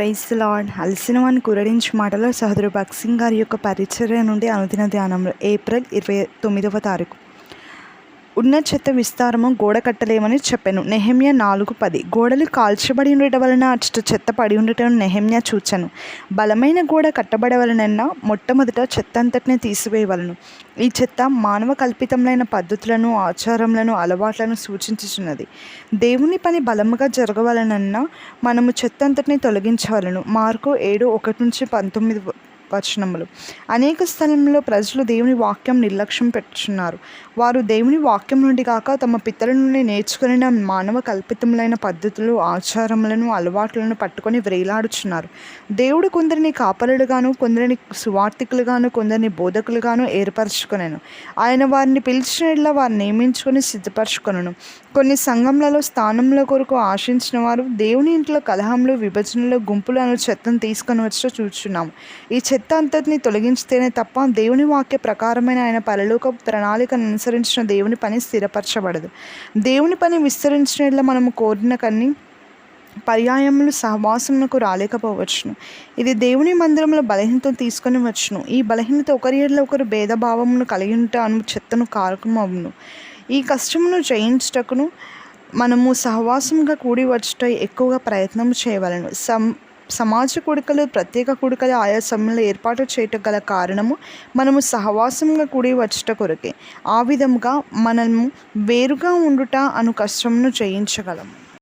Praise lord. అలసిన వాని కురడించి మాటలో సహోదరు భక్సింగ్ గారి యొక్క పరిచర్య నుండి అనుదిన ధ్యానంలో ఏప్రిల్ ఇరవై తొమ్మిదవ తారీఖు. ఉన్న చెత్త విస్తారము గోడ కట్టలేమని చెప్పాను. నెహమ్య నాలుగు పది. గోడలు కాల్చబడి ఉండటం వలన అచ్చట చెత్త పడి ఉండటం నెహమ్య చూచాను. బలమైన గోడ కట్టబడవలనన్నా మొట్టమొదట చెత్త అంతటిని తీసివేయవలను. ఈ చెత్త మానవ కల్పితములైన పద్ధతులను ఆచారములను అలవాట్లను సూచించుచున్నది. దేవుని పని బలముగా జరగవలనన్నా మనము చెత్త అంతటిని తొలగించవలను. మార్కు ఏడు ఒకటి నుంచి పంతొమ్మిది వచనములు. అనేక స్థలంలో ప్రజలు దేవుని వాక్యం నిర్లక్ష్యం పెట్టుచున్నారు. వారు దేవుని వాక్యం నుండి కాక తమ పితల నుండి నేర్చుకుని మానవ కల్పితములైన పద్ధతులు ఆచారములను అలవాట్లను పట్టుకొని వ్రేలాడుచున్నారు దేవుడు కొందరిని కాపరులుగాను కొందరిని సువార్థికులుగాను కొందరిని బోధకులుగాను ఏర్పరచుకొనను. ఆయన వారిని పిలిచినట్లా వారిని నియమించుకొని సిద్ధపరచుకొనను. కొన్ని సంఘంలలో స్థానంలో కొరకు ఆశించిన వారు దేవుని ఇంట్లో కలహంలో విభజనలో గుంపులు అను చెత్తను తీసుకొని వచ్చి చూచున్నాము. ఈ చెత్త అంతటిని తొలగించితేనే తప్ప దేవుని వాక్య ప్రకారమైన ఆయన పరలోక ప్రణాళికను అనుసరించిన దేవుని పని స్థిరపరచబడదు. దేవుని పని విస్తరించిన మనము కోరిన కన్నీ పర్యాయములు సహవాసమునకు రాలేకపోవచ్చును. ఇది దేవుని మందిరంలో బలహీనత తీసుకొని వచ్చును. ఈ బలహీనత ఒకరి ఒకరు భేదభావమును కలిగి ఉంటే అను చెత్తను కారకమవును ఈ కష్టమును జయించుటకును మనము సహవాసంగా కూడి వచ్చుట ఎక్కువగా ప్రయత్నం చేయవలను. సం సమాజ కూడికలు ప్రత్యేక కూడికలు ఆయా సమయంలో ఏర్పాటు చేయటం గల కారణము మనము సహవాసంగా కూడి వచ్చట కొరకే. ఆ విధముగా మనము వేరుగా ఉండుట అను కష్టమును జయించగలము